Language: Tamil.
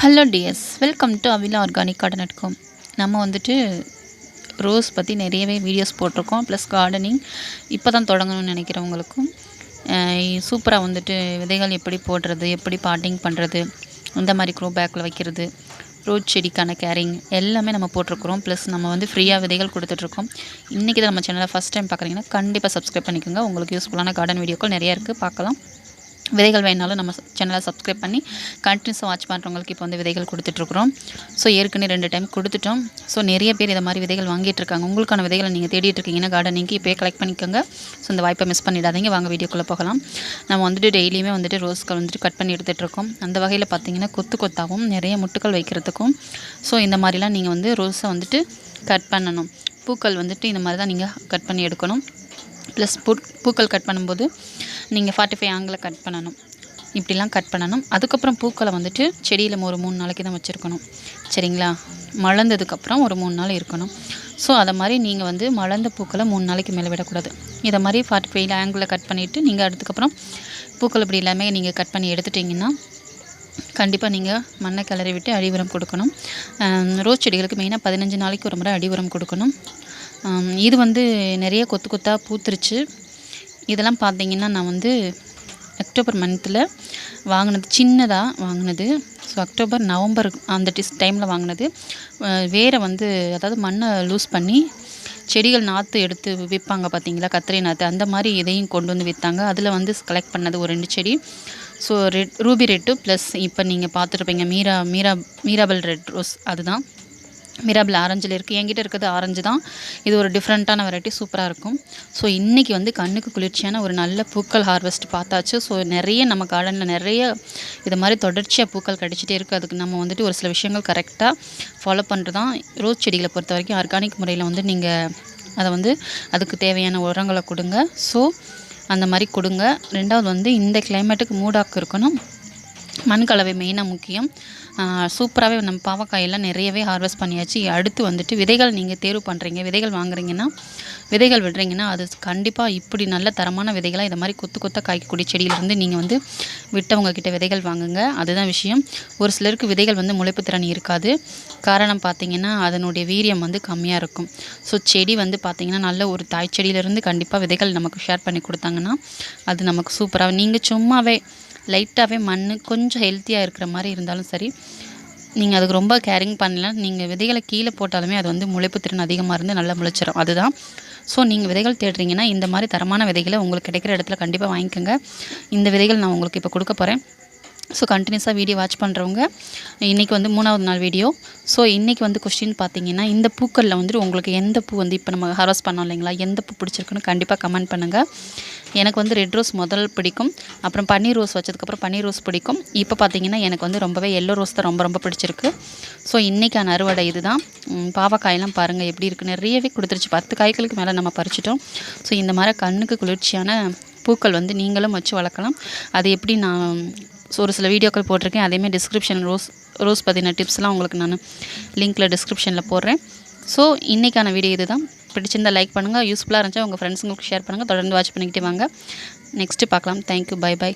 Hello dears welcome to Avila organic garden அட்கோம் நம்ம வந்துட்டு ரோஸ் பற்றி நிறையவே வீடியோஸ் போட்டிருக்கோம் ப்ளஸ் கார்டனிங் இப்போ தான் தொடங்கணும்னு நினைக்கிறவங்களுக்கும் சூப்பராக வந்துட்டு விதைகள் எப்படி போடுறது எப்படி பாட்டிங் பண்ணுறது இந்த மாதிரி க்ரோ பேக்கில் வைக்கிறது ரோட் செடிக்கான கேரிங் எல்லாமே நம்ம போட்டிருக்கிறோம். ப்ளஸ் நம்ம வந்து ஃப்ரீயாக விதைகள் கொடுத்துட்ருக்கோம். இன்றைக்கி தான் நம்ம சேனலை ஃபஸ்ட் டைம் பார்க்குறீங்கன்னா கண்டிப்பாக சப்ஸ்கிரைப் பண்ணிக்கோங்க. உங்களுக்கு யூஸ்ஃபுல்லான கார்டன் வீடியோக்கள் நிறையா இருக்குது பார்க்கலாம். விதைகள் வேணாலும் நம்ம சேனலை சப்ஸ்கிரைப் பண்ணி கண்டினியூஸாக வாட்ச் பண்ணுறவங்களுக்கு இப்போ வந்து விதைகள் கொடுத்துட்ருக்குறோம். ஸோ ஏற்கனவே ரெண்டு டைம் கொடுத்துட்டோம். ஸோ நிறைய பேர் இதை மாதிரி விதைகள் வாங்கிட்டு இருக்காங்க உங்களுக்கான விதைகளை நீங்கள் தேடிட்டு இருக்கீங்கன்னா கார்டனிங்க்கு இப்போயே கலெக்ட் பண்ணிக்கோங்க. ஸோ இந்த வாய்ப்பை மிஸ் பண்ணிடாதீங்க. வாங்க வீடியோக்குள்ளே போகலாம். நம்ம வந்துட்டு டெய்லியுமே வந்துட்டு ரோஸ்கள் வந்துட்டு கட் பண்ணி எடுத்துகிட்ருக்கோம் அந்த வகையில் பார்த்தீங்கன்னா கொத்து கொத்தாகவும் நிறைய முட்டுக்கள் வைக்கிறதுக்கும். ஸோ இந்த மாதிரிலாம் நீங்கள் வந்து ரோஸை வந்துட்டு கட் பண்ணணும். பூக்கள் வந்துட்டு இந்த மாதிரி தான் நீங்கள் கட் பண்ணி எடுக்கணும். ப்ளஸ் பூ பூக்கள் கட் பண்ணும்போது நீங்கள் ஃபார்ட்டி ஃபைவ் ஆங்கில் கட் பண்ணணும். இப்படிலாம் கட் பண்ணணும். அதுக்கப்புறம் பூக்களை வந்துட்டு செடியில் ஒரு மூணு நாளைக்கு தான் வச்சுருக்கணும். சரிங்களா? மலர்ந்ததுக்கப்புறம் ஒரு மூணு நாள் இருக்கணும். ஸோ அதை மாதிரி நீங்கள் வந்து மலர்ந்த பூக்களை மூணு நாளைக்கு மேலே விடக்கூடாது. இதை மாதிரி ஃபார்ட்டி ஃபைவ் ஆங்கிளில் கட் பண்ணிவிட்டு நீங்கள் அதுக்கப்புறம் பூக்கள் இப்படி எல்லாமே நீங்கள் கட் பண்ணி எடுத்துட்டிங்கன்னா கண்டிப்பாக நீங்கள் மண்ணை கிளறி விட்டு அடி உரம் கொடுக்கணும் ரோஸ் செடிகளுக்கு மெயினாக பதினஞ்சு நாளைக்கு ஒரு முறை அடி உரம் கொடுக்கணும் இது வந்து நிறைய கொத்து கொத்தாக பூத்துருச்சு. இதெல்லாம் பார்த்தீங்கன்னா நான் வந்து அக்டோபர் மந்த்தில் வாங்கினது சின்னதாக வாங்கினது. ஸோ அக்டோபர் நவம்பர் அந்த டிஸ் டைமில் வாங்கினது. வேரை வந்து அதாவது மண்ணை லூஸ் பண்ணி செடிகள் நாற்று எடுத்து விற்பாங்க பார்த்தீங்களா? கத்திரி நாற்று அந்த மாதிரி இதையும் கொண்டு வந்து விற்றாங்க அதில் வந்து கலெக்ட் பண்ணது ஒரு ரெண்டு செடி. So red ruby red plus இப்போ நீங்கள் பார்த்துருப்பீங்க. Meera Meera Mirabel red rose அதுதான். மிராபில் ஆரஞ்சில் இருக்குது என்கிட்ட இருக்கிறது ஆரஞ்சு தான். இது ஒரு டிஃப்ரெண்ட்டான வெரைட்டி சூப்பராக இருக்கும். ஸோ இன்றைக்கி வந்து கண்ணுக்கு குளிர்ச்சியான ஒரு நல்ல பூக்கள் ஹார்வெஸ்ட் பார்த்தாச்சு. ஸோ நிறைய நம்ம கார்டனில் நிறைய இது மாதிரி தொடர்ச்சியாக பூக்கள் கிடச்சிட்டே இருக்குது அதுக்கு நம்ம வந்துட்டு ஒரு சில விஷயங்கள் கரெக்டாக ஃபாலோ பண்ணுறது தான் ரோஸ் செடிகளை பொறுத்த வரைக்கும் ஆர்கானிக் முறையில் வந்து நீங்கள் அதை வந்து அதுக்கு தேவையான உரங்களை கொடுங்க. ஸோ அந்த மாதிரி கொடுங்க. ரெண்டாவது வந்து இந்த கிளைமேட்டுக்கு மூடாக்கு இருக்கணும். மண் கலவை மெயினாக முக்கியம். சூப்பராகவே நம்ம பாவக்காயெல்லாம் நிறையவே ஹார்வெஸ்ட் பண்ணியாச்சு. அடுத்து வந்துட்டு விதைகள் நீங்கள் தேர்வு பண்ணுறீங்க விதைகள் வாங்குறீங்கன்னா விதைகள் விடுறீங்கன்னா அது கண்டிப்பாக இப்படி நல்ல தரமான விதைகளாக இதை மாதிரி கொத்து கொத்த காய்க்கக்கூடிய செடியிலேருந்து நீங்கள் வந்து விட்டவங்க கிட்ட விதைகள் வாங்குங்க. அதுதான் விஷயம். ஒரு சிலருக்கு விதைகள் வந்து முளைப்பு திறன் இருக்காது. காரணம் பார்த்திங்கன்னா அதனுடைய வீரியம் வந்து கம்மியாக இருக்கும். ஸோ செடி வந்து பார்த்திங்கன்னா நல்ல ஒரு தாய் செடியிலேருந்து கண்டிப்பாக விதைகள் நமக்கு ஷேர் பண்ணி கொடுத்தாங்கன்னா அது நமக்கு சூப்பராக நீங்கள் சும்மாவே லைட்டாகவே மண் கொஞ்சம் கொஞ்சம் ஹெல்த்தியாக இருக்கிற மாதிரி இருந்தாலும் சரி நீங்கள் அதுக்கு ரொம்ப கேரிங் பண்ணல. நீங்கள் விதைகளை கீழே போட்டாலுமே அது வந்து முளைப்பு திறன் அதிகமாக இருந்து நல்லா முளைச்சிடும் அதுதான். ஸோ நீங்கள் விதைகள் தேடுறீங்கன்னா இந்த மாதிரி தரமான விதைகளை உங்களுக்கு கிடைக்கிற இடத்துல கண்டிப்பாக வாங்கிக்கோங்க. இந்த விதைகள் நான் உங்களுக்கு இப்போ கொடுக்க போகிறேன் ஸோ கண்டினியூஸாக வீடியோ வாட்ச் பண்ணுறவங்க இன்றைக்கி வந்து மூணாவது நாள் வீடியோ ஸோ இன்றைக்கி வந்து கொஸ்டின் பார்த்தீங்கன்னா இந்த பூக்களில் வந்துட்டு உங்களுக்கு எந்த பூ வந்து இப்போ நம்ம ஹாரஸ் பண்ணோம் இல்லைங்களா? எந்த பூ பிடிச்சிருக்குன்னு கண்டிப்பாக கமெண்ட் பண்ணுங்கள் எனக்கு வந்து ரெட் ரோஸ் முதல் பிடிக்கும். அப்புறம் பன்னீர் ரோஸ் வச்சதுக்கப்புறம் பன்னீர் ரோஸ் பிடிக்கும். இப்போ பார்த்தீங்கன்னா எனக்கு வந்து ரொம்பவே எல்லோ ரோஸ் தான் ரொம்ப ரொம்ப பிடிச்சிருக்கு. ஸோ இன்றைக்கான அறுவடை இது தான் பாவக்காயெல்லாம் பாருங்கள் எப்படி இருக்குது நிறையவே கொடுத்துருச்சு. பத்து காய்களுக்கு மேலே நம்ம பறிச்சிட்டோம். ஸோ இந்த மாதிரி கண்ணுக்கு குளிர்ச்சியான பூக்கள் வந்து நீங்களும் வச்சு வளர்க்கலாம். அது எப்படி நான் ஸோ ஒரு சில வீடியோக்கள் போட்டிருக்கேன். அதேமாதிரி டிஸ்கிரிப்ஷன் ரோஸ் ரோஸ் பற்றின டிப்ஸ்லாம் உங்களுக்கு நான் லிங்க்கில் டிஸ்கிரிப்ஷனில் போடுறேன். ஸோ இன்றைக்கான வீடியோ இது தான் பிடிச்சிருந்தால் லைக் பண்ணுங்கள் யூஸ்ஃபுல்லாக இருந்துச்சு உங்கள் ஃப்ரெண்ட்ஸுங்களுக்கு ஷேர் பண்ணுங்கள் தொடர்ந்து வாட்ச் பண்ணிக்கிட்டே வாங்க. நெக்ஸ்ட்டு பார்க்கலாம். Thank you bye by